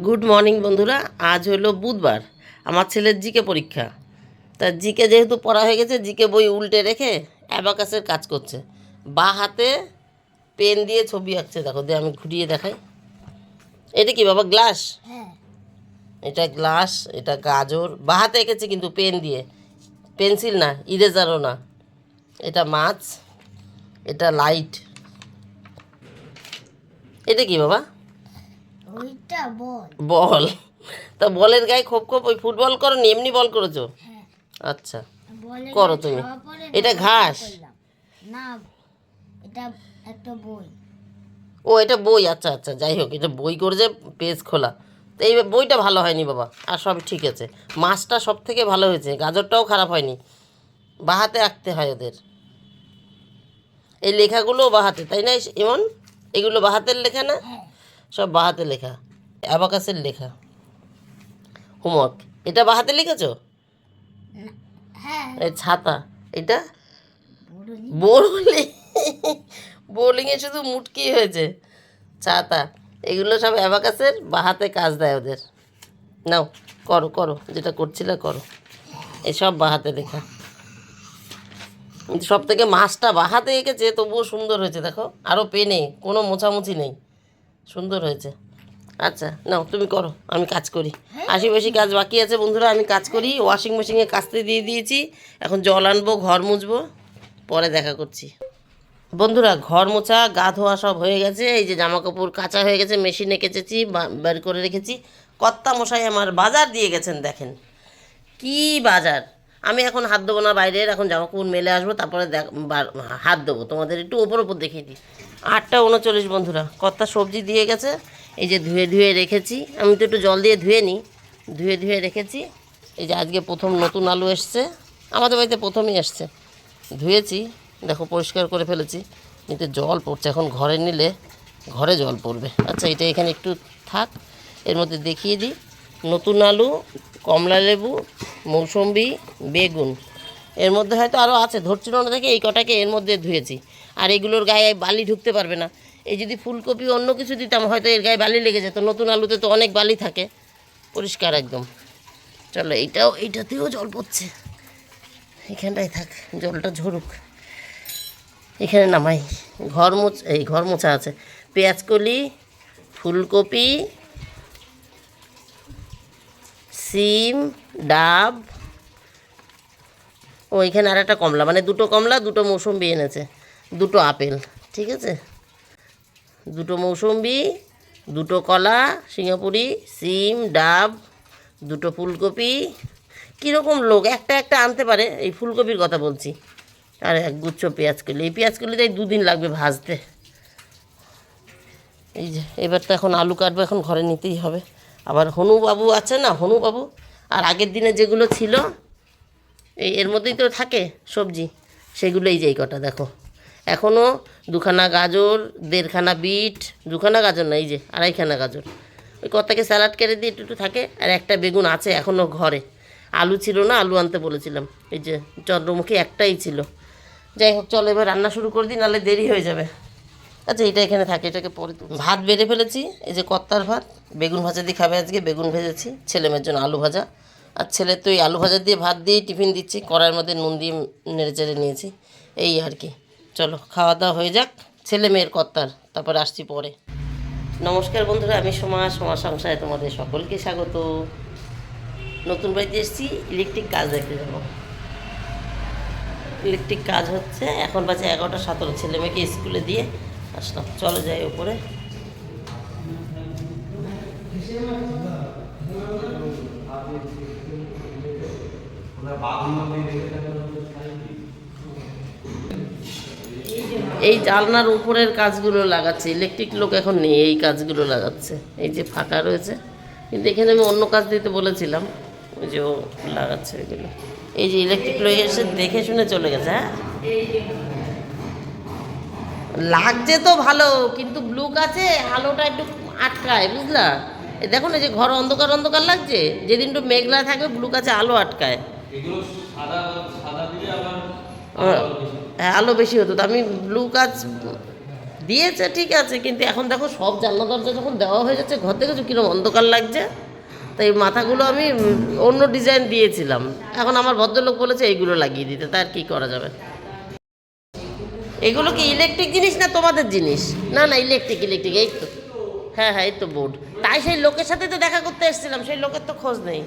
Good morning বন্ধুরা। আজ হলো বুধবার। আমার ছেলের জিকে পরীক্ষা। তা জিকে যেহেতু পড়া হয়ে গেছে জিকে বই উল্টে রেখে অ্যাবাকাসের কাজ করছে। বা হাতে পেন দিয়ে ছবি আঁকছে। দেখো দিয়ে আমি ঘুরিয়ে দেখাই। এটা কি বাবা গ্লাস? হ্যাঁ। এটা গ্লাস এটা গাজর। বা হাতে এঁকেছে কিন্তু পেন দিয়ে। পেন্সিল না ইরেজারও না। এটা মাছ এটা লাইট। এটা কি বাবা? ওইটা বল। বল। তা বলের গায়ে খোপ খোপ ওই ফুটবল করো নি এমনি বল করেছ? হ্যাঁ। আচ্ছা। করো তুমি। এটা ঘাস। না এটা একটা বই। ও এটা বই আচ্ছা আচ্ছা যাই হোক এটা বই করে যে পেজ খোলা। তো এই বইটা ভালো হয়নি বাবা আর সব ঠিক আছে। মাছটা সব থেকে ভালো হয়েছে গাজরটাও খারাপ হয়নি। বাহাতে আঁকতে হয় ওদের। এই লেখাগুলোও বাহাতে তাই না এমন এগুলো বাহাতের লেখা না? হ্যাঁ। সব বাহাতে লেখা অ্যাবাকাসের লেখা। হোমওয়ার্ক এটা বাহাতে লিখেছো? হ্যাঁ। এই ছাতা এটা? বোলিং বোলিংয়ে শুধু মুটকি হয়েছে ছাতা। এগুলো সব অ্যাবাকাসের বাহাতে কাজ দেয় ওদের। নাও করো করো যেটা করছিলে করো। এসব বাহাতে লেখা। সব থেকে মাছটা বাহাতে এঁকেছে তবুও সুন্দর হয়েছে দেখো। আরও পেনে কোনো মোছামুছি নেই। সুন্দর হয়েছে। আচ্ছা নাও তুমি করো আমি কাজ করি। আশি বেশি কাজ বাকি আছে বন্ধুরা আমি কাজ করি। ওয়াশিং মেশিনে কাচতে দিয়ে দিয়েছি। এখন জল আনব ঘর মুছবো পরে দেখা করছি। বন্ধুরা ঘর মোছা গা ধোয়া সব হয়ে গেছে। এই যে জামা কাপড় কাঁচা হয়ে গেছে মেশিনে কেচেছি বের করে রেখেছি। কর্তা মশাই আমার বাজার দিয়ে গেছেন দেখেন। কি বাজার? আমি এখন হাত দেবো না বাইরের, এখন জামা কাপড় মেলে আসব, তারপরে দেখ হাত দেবো। তোমাদের একটু ওপর ওপর দেখিয়ে দিই। আটটা উনচল্লিশ বন্ধুরা কর্তা সবজি দিয়ে গেছে, এই যে ধুয়ে ধুয়ে রেখেছি। আমি তো একটু জল দিয়ে ধুয়ে নিই। ধুয়ে ধুয়ে রেখেছি। এই যে আজকে প্রথম নতুন আলু এসছে। আমাদের বাড়িতে প্রথমই এসছে ধুয়েছি, দেখো পরিষ্কার করে ফেলেছি। কিন্তু জল পড়ছে, এখন ঘরে নিলে ঘরে জল পড়বে। আচ্ছা এটা এখানে একটু থাক, এর মধ্যে দেখিয়ে দিই। নতুন আলু কমলা লেবু, মৌসম্বি, বেগুন। এর মধ্যে হয়তো আরও আছে ধরছিল না দেখে এই কটাকে এর মধ্যে ধুয়েছি। আর এগুলোর গায়ে বালি ঢুকতে পারবে না। এই যদি ফুলকপি অন্য কিছু দিতাম, হয়তো এর গায়ে বালি লেগে যেত। নতুন আলুতে তো অনেক বালি থাকে। পরিষ্কার একদম। চলো, এইটাও, এইটাতেও জল পড়ছে। এখানটায় থাক, জলটা ঝরুক। এখানে নামাই। ঘর মোচ এই ঘর মোছা আছে। পেঁয়াজকলি ফুলকপি সিম, ডাব, ও, এখানে আর একটা কমলা। মানে দুটো কমলা, দুটো মৌসুম্বি এনেছে। দুটো আপেল, ঠিক আছে? দুটো মৌসুম্বি, দুটো কলা, সিঙ্গাপুরি, সিম, ডাব, দুটো ফুলকপি। কীরকম লোক? একটা একটা আনতে পারে। এই ফুলকপির কথা বলছি। আর এক গুচ্ছ পেঁয়াজ কলি। এই পেঁয়াজ কলিটাই দুদিন লাগবে ভাজতে। এই যে, এবার তো এখন আলু কাটবো, এখন ঘরে নিতেই হবে। আবার হনুবাবু আছে না, হনুবাবু? আর আগের দিনে যেগুলো ছিল, এই এর মধ্যেই তো থাকে সবজি সেগুলো এই যে এই কটা, দেখো। এখনও দুখানা গাজর, দেড়খানা বিট, দুখানা গাজর না, এই যে আড়াইখানা গাজর। ওই কর্তাকে স্যালাড কেটে দিয়ে একটু একটু থাকে, আর একটা বেগুন আছে এখনও ঘরে। আলু ছিল না, আলু আনতে বলেছিলাম। এই যে চন্দ্রমুখী একটাই ছিল। যাই হোক, চলো এবার রান্না শুরু করে দিই, নাহলে দেরি হয়ে যাবে। আচ্ছা এটা এখানে থাকে, এটাকে পরে ভাত বেড়ে ফেলেছি, এই যে কত্তার ভাত। বেগুন ভাজা দিয়ে খাবে আজকে, বেগুন ভেজেছি, ছেলে মেয়ের জন্য আলু ভাজা। আর ছেলে তো এই আলু ভাজা দিয়ে ভাত দিয়ে টিফিন দিচ্ছি, কড়াইয়ের মধ্যে নুন দিয়ে নেড়ে চেড়ে নিয়েছি, এই আর কি। চলো খাওয়া দাওয়া হয়ে যাক, ছেলে মেয়ের কর্তার, তারপর আসছি পরে। নমস্কার বন্ধুরা, আমি সোমা সোমা সংসারে তোমাদের সকলকে স্বাগত। নতুন বাড়িতে এসেছি, ইলেকট্রিক কাজ দেখতে যাব। ইলেকট্রিক কাজ হচ্ছে, এখন বাজে এগারোটা, সতেরো, ছেলে মেয়েকে স্কুলে দিয়ে আসলাম। চলো যাই উপরে। এই জালনার উপরের কাজগুলো লাগাচ্ছে। ইলেকট্রিক লোক এখন নেই, এই কাজগুলো লাগাচ্ছে। এই যে ফাঁকা রয়েছে। কিন্তু এখানে আমি অন্য কাজ দিতে বলেছিলাম। ওই যে ও লাগাচ্ছে এগুলো। এই যে ইলেকট্রিক লোক এসে দেখে শুনে চলে গেছে হ্যাঁ? লাগছে তো ভালো কিন্তু ব্লু কাছে আলোটা একটু আটকায় বুঝলা? এই দেখো না যে ঘর অন্ধকার অন্ধকার লাগছে? যেদিন একটু মেঘলা থাকবে ব্লু কাছে আলো আটকায়। হ্যাঁ আলো বেশি হতো। আমি ব্লু কাজ দিয়েছে ঠিক আছে কিন্তু এখন দেখো সব জানলা দরজা যখন দেওয়া হয়ে যাচ্ছে ঘর থেকে কীরকম অন্ধকার লাগছে? তাই মাথাগুলো আমি অন্য ডিজাইন দিয়েছিলাম। এখন আমার ভদ্রলোক বলেছে এইগুলো লাগিয়ে দিতে তার কি করা যাবে? এগুলো কি ইলেকট্রিক জিনিস না তোমাদের জিনিস? না না ইলেকট্রিক ইলেকট্রিক এই তো। হ্যাঁ হ্যাঁ এই তো বোর্ড তাই সেই লোকের সাথে তো দেখা করতে এসেছিলাম, সেই লোকের তো খোঁজ নেই।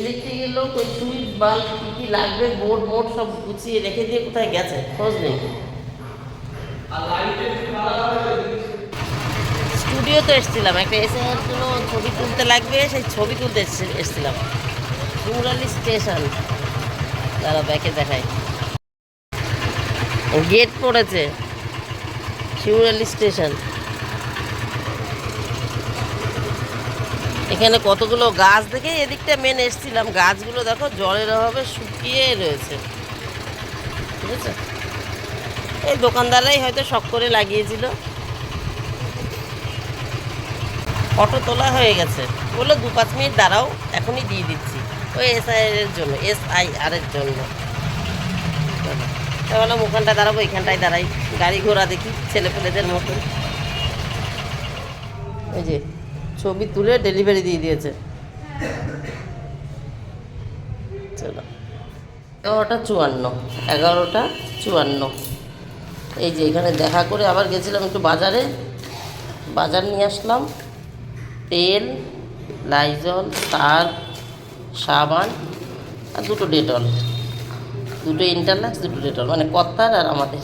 ইলেকট্রিকের লোক ওই সুইচ, বাল্ব, কী কী লাগবে বোর্ড মোড সব গুছিয়ে রেখে দিয়ে কোথায় গেছে? খোঁজ নেই। স্টুডিওতে এসেছিলাম, একটা এসে জন্য ছবি তুলতে লাগবে, সেই ছবি তুলতে এসেছিলাম। শিমুরালি স্টেশন তারা ব্যাকে দেখায় গেট পড়েছে। শিমুরালি স্টেশন। এখানে কতগুলো গাছ দেখে এদিকটা মেন এসছিলাম। গাছগুলো দেখো জলের অভাবে শুকিয়ে রয়েছে। এই দোকানদারাই হয়তো শখ করে লাগিয়েছিল। অটো তোলা হয়ে গেছে। বলল, দু পাঁচ মিনিট দাঁড়াও, এখনই দিয়ে দিচ্ছি। ওই এস আই এর জন্য এস আই আর এর জন্য। তা বললাম ওখানটায় দাঁড়াবো এখানটায় দাঁড়াই। গাড়ি ঘোড়া দেখি ছেলে পেলেদের মতন ওই যে, ছবি তুলে ডেলিভারি দিয়ে দিয়েছে। এগারোটা চুয়ান্ন এগারোটা চুয়ান্ন। এই যে, এখানে দেখা করে আবার গেছিলাম একটু বাজারে। বাজার নিয়ে আসলাম। তেল লাইজল তার, সাবান আর দুটো ডেটল দুটো ইন্টারলাক্স দুটো ডেটল মানে কর্তার আর আমাদের।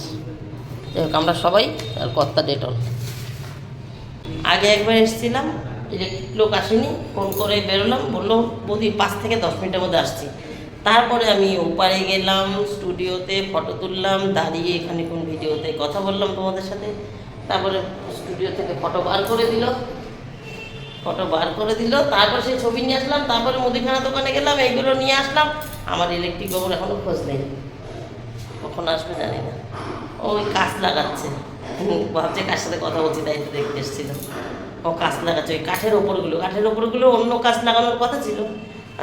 যাই হোক আমরা সবাই আর কর্তা ডেটল আগে একবার এসেছিলাম ইলেকট্রিক লোক আসেনি ফোন করে বেরোলাম, বলল, বৌদি, পাঁচ থেকে দশ মিনিটের মধ্যে আসছি। তারপরে আমি ওপারে গেলাম, স্টুডিওতে ফটো তুললাম, দাঁড়িয়ে এখানে কোন ভিডিওতে কথা বললাম তোমাদের সাথে। তারপরে স্টুডিও থেকে ফটো বার করে দিল। ফটো বার করে দিল, তারপর সেই ছবি নিয়ে আসলাম, তারপরে মুদিখানা দোকানে গেলাম, এইগুলো নিয়ে আসলাম। আমার ইলেকট্রিক বাবুর এখনও খোঁজ নেই। কখন আসবে জানি না। ওই কাজ লাগাচ্ছে। ভাবছে কার সাথে কথা বলছি, তাই তো দেখতে এসেছিল ও কাজ লাগাচ্ছে, ওই কাঠের ওপরগুলো। কাঠের ওপরগুলো অন্য কাজ লাগানোর কথা ছিল।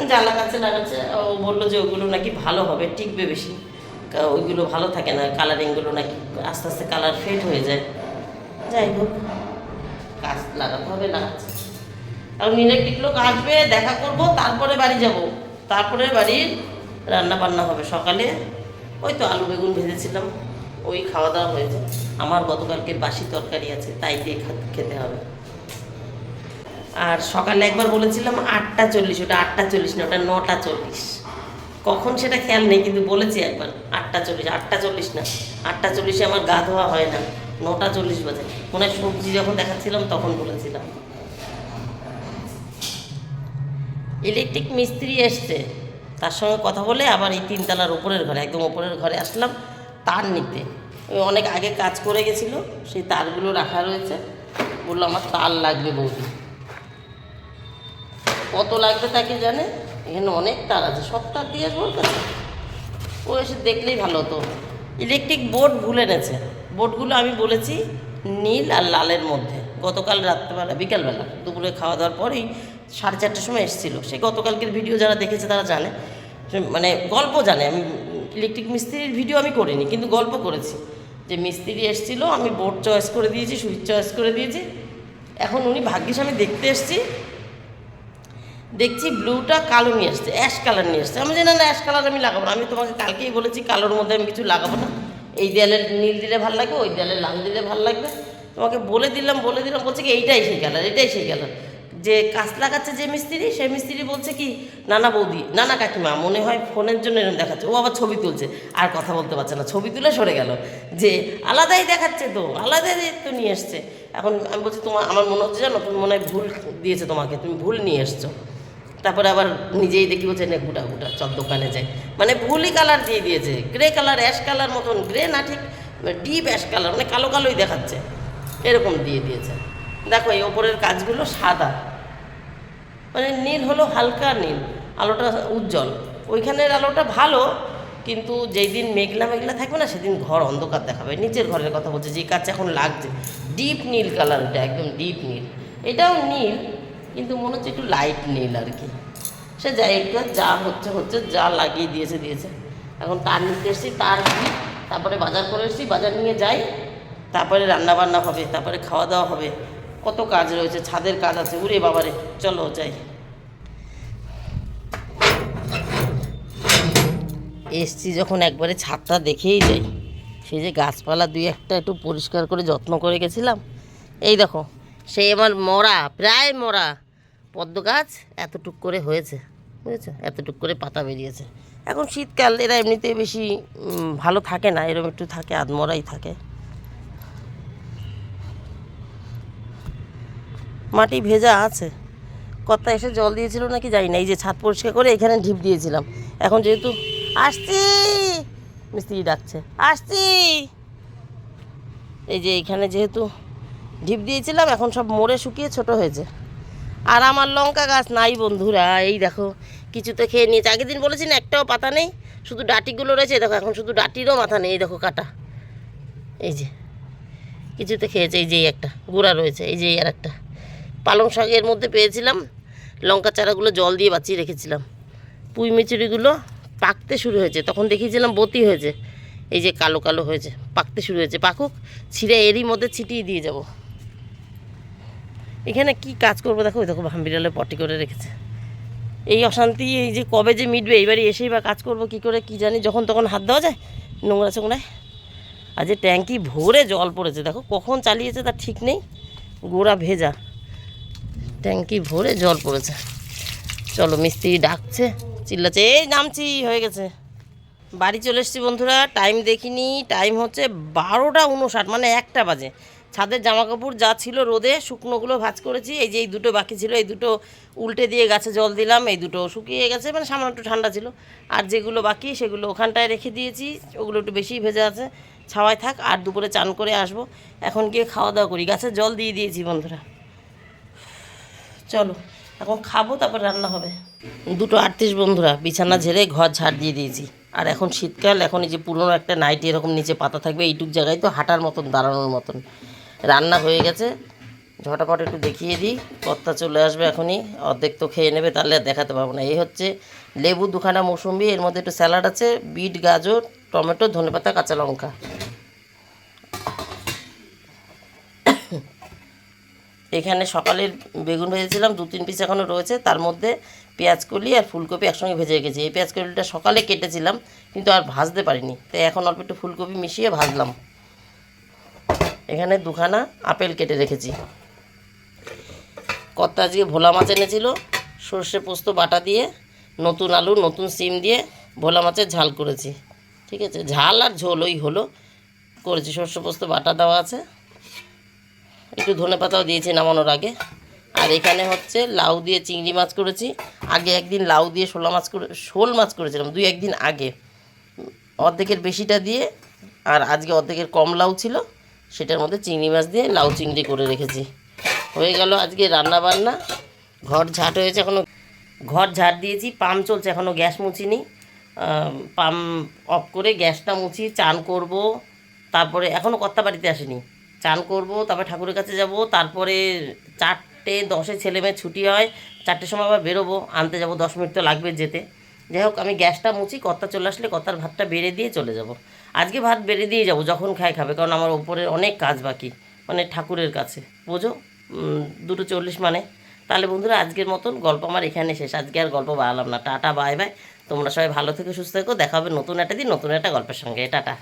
যা লাগাচ্ছে লাগাচ্ছে, ও বলল যে ওগুলো নাকি ভালো হবে, টিকবে বেশি। ওইগুলো ভালো থাকে না কালারিংগুলো নাকি আস্তে আস্তে কালার ফেড হয়ে যায়। যাই হোক, কাজ লাগাতে হবে, লাগাচ্ছে। এখন ইলেকট্রিক লোক আসবে, দেখা করব, তারপরে বাড়ি যাব। তারপরে বাড়ির রান্না বান্না হবে। সকালে ওই তো আলু বেগুন ভেজেছিলাম, ওই খাওয়া দাওয়া হয়েছে আমার গতকালকে বাসি তরকারি আছে, তাই দিয়ে খেতে হবে। আর সকালে একবার বলেছিলাম আটটা চল্লিশ, ওটা আটটা চল্লিশ না, ওটা নটা চল্লিশ। কখন সেটা খেয়াল নেই, কিন্তু বলেছি একবার, আটটা চল্লিশ আটটা চল্লিশ না, আটটা চল্লিশে আমার গা ধোয়া হয় না, নটা চল্লিশ বাজে। মনে হয় সবজি যখন দেখাচ্ছিলাম, তখন বলেছিলাম। ইলেকট্রিক মিস্ত্রি এসছে। তার সঙ্গে কথা বলে আবার এই তিনতলার উপরের ঘরে, একদম উপরের ঘরে আসলাম তার নিতে। অনেক আগে কাজ করে গেছিল, সেই তারগুলো রাখা রয়েছে। বলল, আমার তার লাগবে বৌদি। কত লাগবে তাকে জানে? এখানে অনেক তার আছে, সব তার দিয়ে আসব কাছে। ও এসে দেখলেই ভালো হতো। ইলেকট্রিক বোর্ড ভুলে এনেছে বোর্ডগুলো আমি বলেছি নীল আর লালের মধ্যে। গতকাল রাত্রেবেলা, বিকালবেলা, দুপুরে খাওয়া দাওয়ার পরেই সাড়ে চারটার সময় এসেছিল। সে গতকালকের ভিডিও যারা দেখেছে তারা জানে। মানে গল্প জানে। আমি ইলেকট্রিক মিস্ত্রির ভিডিও আমি করিনি, কিন্তু গল্প করেছি। যে মিস্ত্রি এসেছিল, আমি বোর্ড চয়েস করে দিয়েছি, সুইচ চয়েস করে দিয়েছি। এখন উনি ভাগ্যিস আমি দেখতে এসেছি। দেখছি ব্লুটা কালো নিয়ে আসছে অ্যাশ কালার নিয়ে আসছে। আমি জানি না অ্যাশ কালার আমি লাগাবো না। আমি তোমাকে কালকেই বলেছি কালোর মধ্যে আমি কিছু লাগাবো না। এই দেয়ালে নীল দিলে ভালো লাগবে, ওই দেয়ালে লাল দিলে ভালো লাগবে। তোমাকে বলে দিলাম বলে দিলাম, বলছে কি এইটাই সেই কালার এটাই সেই কালার যে কাজ লাগাচ্ছে যে মিস্ত্রি, সেই মিস্ত্রি বলছে কি, নানা বৌদি, নানা কাকিমা, মনে হয় ফোনের জন্য এরকম দেখাচ্ছে। ও আবার ছবি তুলছে। আর কথা বলতে পারছে না। ছবি তুলে সরে গেল যে আলাদাই দেখাচ্ছে তো, আলাদাই তো নিয়ে এসছে। এখন আমি বলছি তোমার আমার মনে হচ্ছে জানো, তুমি মনে হয় ভুল দিয়েছে তোমাকে, তুমি ভুল নিয়ে এসছো। তারপরে আবার নিজেই দেখি বলছে, না, গুটা গুটা, চল দোকানে যাই। মানে ভুলই কালার দিয়ে দিয়েছে। গ্রে কালার অ্যাশ কালার মতন গ্রে না ঠিক ডিপ অ্যাশ কালার মানে কালো কালোই দেখাচ্ছে। এরকম দিয়ে দিয়েছে। দেখো এই ওপরের কাজগুলো সাদা। মানে নীল হলো হালকা নীল, আলোটা উজ্জ্বল। ওইখানের আলোটা ভালো, কিন্তু যেই দিন মেঘলা মেঘলা থাকবে না, সেদিন ঘর অন্ধকার দেখাবে। নিচের ঘরের কথা বলছে, যে কাজ এখন লাগছে। ডিপ নীল কালারটা একদম ডিপ নীল। এটাও নীল, কিন্তু মনে হচ্ছে একটু লাইট নীল আর কি। সে একটু যা হচ্ছে হচ্ছে, যা লাগিয়ে দিয়েছে দিয়েছে। এখন তার নিতে এসেছি, তার তারপরে বাজার করে এসেছি, বাজার নিয়ে যাই। তারপরে রান্না বান্না হবে, তারপরে খাওয়া দাওয়া হবে। কত কাজ রয়েছে, ছাদের কাজ আছে উরে বাবারে, চলো যাই। এসছি যখন একবারে ছাদটা দেখেই যাই, সেই যে গাছপালা দুই একটা একটু পরিষ্কার করে যত্ন করে গেছিলাম। এই দেখো সেই আমার মরা, প্রায় মরা পদ্ম গাছ এতটুক করে হয়েছে, বুঝেছ? এতটুক করে পাতা বেরিয়েছে। এখন শীতকাল, এরা এমনিতে বেশি ভালো থাকে না এরকম একটু থাকে, আধমরাই থাকে। মাটি ভেজা আছে। কর্তা এসে জল দিয়েছিল নাকি জানি না, এই যে ছাদ পরিষ্কার করে এখানে ঢিপ দিয়েছিলাম। এখন যেহেতু আসছি, মিস্ত্রি ডাকছে, আসছি। এই যে এখানে যেহেতু ঢিপ দিয়েছিলাম, এখন সব মরে শুকিয়ে ছোট হয়েছে। আর আমার লঙ্কা গাছ নাই বন্ধুরা, এই দেখো, কিছু তো খেয়ে নিয়েছে। আগের দিন বলেছি না, একটাও পাতা নেই, শুধু ডাটিগুলো রয়েছে দেখো, এখন শুধু ডাটিরও মাথা নেই, এই দেখো কাটা। এই যে কিছুতে খেয়েছে, এই যে একটা, গুঁড়া রয়েছে, এই যে আর একটা। পালং শাকের মধ্যে পেয়েছিলাম, লঙ্কা চারাগুলো জল দিয়ে বাঁচিয়ে রেখেছিলাম। পুঁই মিচুরিগুলো পাকতে শুরু হয়েছে, তখন দেখিয়েছিলাম বতি হয়েছে, এই যে কালো কালো হয়েছে, পাকতে শুরু হয়েছে। পাকুক, ছিঁড়ে এরই মধ্যে ছিটিয়ে দিয়ে যাব। এখানে কি কাজ করব দেখো, ওই দেখো ভাম্বিরালে পটি করে রেখেছে। এই অশান্তি, এই যে কবে যে মিটবে এইবারে এসেই বা কাজ করব, কি করে, কি জানি, যখন তখন হাত দেওয়া যায়, নোংরা চোংরায় আর যে ট্যাঙ্কি ভরে জল পড়েছে, দেখো কখন চালিয়েছে তার ঠিক নেই, গোড়া ভেজা। ট্যাঙ্কি ভরে জল পড়েছে। চলো মিস্ত্রি ডাকছে, চিল্লাচ্ছে, এই নামছি, হয়ে গেছে। বাড়ি চলে এসেছি বন্ধুরা টাইম দেখিনি টাইম হচ্ছে বারোটা উনষাট মানে একটা বাজে। ছাদের জামা কাপড় যা ছিল রোদে, শুকনোগুলো ভাজ করেছি, এই যে এই দুটো বাকি ছিল, এই দুটো উল্টে দিয়ে গাছে জল দিলাম, এই দুটো শুকিয়ে গেছে মানে সামান্য একটু ঠান্ডা ছিল। আর যেগুলো বাকি, সেগুলো ওখানটায় রেখে দিয়েছি, ওগুলো একটু বেশি ভেজে আছে। ছাওয়ায় থাক, আর দুপুরে চান করে আসব। এখন গিয়ে খাওয়া দাওয়া করি, গাছে জল দিয়ে দিয়েছি বন্ধুরা। চলো, এখন খাব, তারপর রান্না হবে। দুটো আটত্রিশ বন্ধুরা, বিছানা ঝেড়ে ঘর ঝাড় দিয়ে দিয়েছি। আর এখন শীতকাল, এখন এই যে পুরনো একটা নাইটি এরকম নিচে পাতা থাকবে, এইটুক জায়গায় তো হাঁটার মতন, দাঁড়ানোর মতন। রান্না হয়ে গেছে। ঝটাপট একটু দেখিয়ে দিই কর্তা চলে আসবে এখনই, অর্ধেক তো খেয়ে নেবে, তাহলে আর দেখাতে পারব না। এই হচ্ছে লেবু দুখানা মৌসুম্বি, এর মধ্যে একটু স্যালাড আছে, বিট, গাজর, টমেটো, ধনেপাতা, কাঁচা লঙ্কা। এখানে সকালের বেগুন ভেজেছিলাম, দু তিন পিস এখনও রয়েছে। তার মধ্যে পেঁয়াজ কলি আর ফুলকপি একসঙ্গে ভেজে রেখেছি। এই পেঁয়াজ কলিটা সকালে কেটেছিলাম, কিন্তু আর ভাজতে পারিনি। তাই এখন অল্প একটু ফুলকপি মিশিয়ে ভাজলাম। এখানে দুখানা আপেল কেটে রেখেছি। কর্তা আজকে ভোলা মাছ এনেছিল, সর্ষে পোস্ত, বাটা দিয়ে, নতুন আলু, নতুন সিম দিয়ে ভোলা মাছের ঝাল করেছি। ঠিক আছে? ঝাল আর ঝোল ওই হলো। করেছি সর্ষে পোস্ত, বাটা দেওয়া আছে। একটু ধনে পাতাও দিয়েছি নামানোর আগে। আর এখানে হচ্ছে লাউ দিয়ে চিংড়ি মাছ করেছি। আগে একদিন লাউ দিয়ে শোলা মাছ করে শোল মাছ করেছিলাম, দুই একদিন আগে। অর্ধেকের বেশিটা দিয়ে, আর আজকে অর্ধেকের কম লাউ ছিল, সেটার মধ্যে চিংড়ি মাছ দিয়ে লাউ চিংড়ি করে রেখেছি। হয়ে গেল আজকে রান্না বান্না। ঘর ঝাট হয়েছে এখনও ঘর ঝাড় দিয়েছি, পাম্প চলছে এখনও গ্যাস মুছিনি। পাম্প অফ করে গ্যাসটা মুছি, চান করব। তারপরে এখনও কর্তা বাড়িতে আসেনি। চান করব, তারপরে ঠাকুরের কাছে যাব, তারপরে চারটে, দশে ছেলে মেয়ে ছুটি হয়, চারটের সময় আবার বেরোবো, আনতে যাব, দশ মিনিট তো লাগবে যেতে। যাই হোক, আমি গ্যাসটা মুছি, কর্তা চলে আসলে কর্তার ভাতটা বেড়ে দিয়ে চলে যাব। আজকে ভাত বেড়ে দিয়ে যাব, যখন খাই খাবে, কারণ আমার ওপরে অনেক কাজ বাকি মানে ঠাকুরের কাছে। বোঝো? দুটো চল্লিশ মানে। তাহলে বন্ধুরা, আজকের মতন গল্প আমার এখানে শেষ। আজকে আর গল্প বাড়ালাম না। Tata, bye bye. তোমরা সবাই ভালো থেকে, সুস্থ থেকো। দেখা হবে নতুন একটা দিন, নতুন একটা গল্পের সঙ্গে। টাটা।